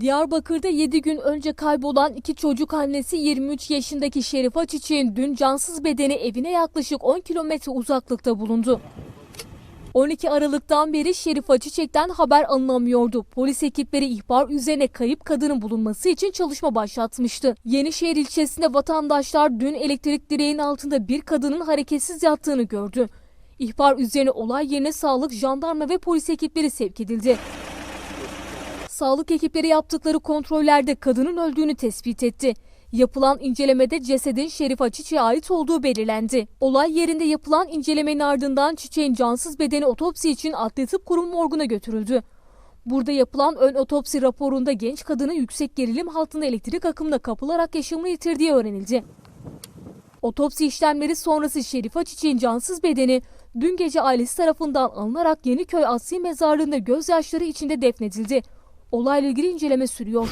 Diyarbakır'da 7 gün önce kaybolan iki çocuk annesi 23 yaşındaki Şerifa Çiçek'in dün cansız bedeni evine yaklaşık 10 kilometre uzaklıkta bulundu. 12 Aralık'tan beri Şerifa Çiçek'ten haber alınamıyordu. Polis ekipleri ihbar üzerine kayıp kadının bulunması için çalışma başlatmıştı. Yenişehir ilçesinde vatandaşlar dün elektrik direğinin altında bir kadının hareketsiz yattığını gördü. İhbar üzerine olay yerine sağlık, jandarma ve polis ekipleri sevk edildi. Sağlık ekipleri yaptıkları kontrollerde kadının öldüğünü tespit etti. Yapılan incelemede cesedin Şerifa Çiçek'e ait olduğu belirlendi. Olay yerinde yapılan incelemenin ardından Çiçek'in cansız bedeni otopsi için Adli Tıp Kurumu morguna götürüldü. Burada yapılan ön otopsi raporunda genç kadının yüksek gerilim altında elektrik akımına kapılarak yaşamını yitirdiği öğrenildi. Otopsi işlemleri sonrası Şerifa Çiçek'in cansız bedeni dün gece ailesi tarafından alınarak Yeniköy Asli Mezarlığı'nda gözyaşları içinde defnedildi. Olayla ilgili inceleme sürüyor.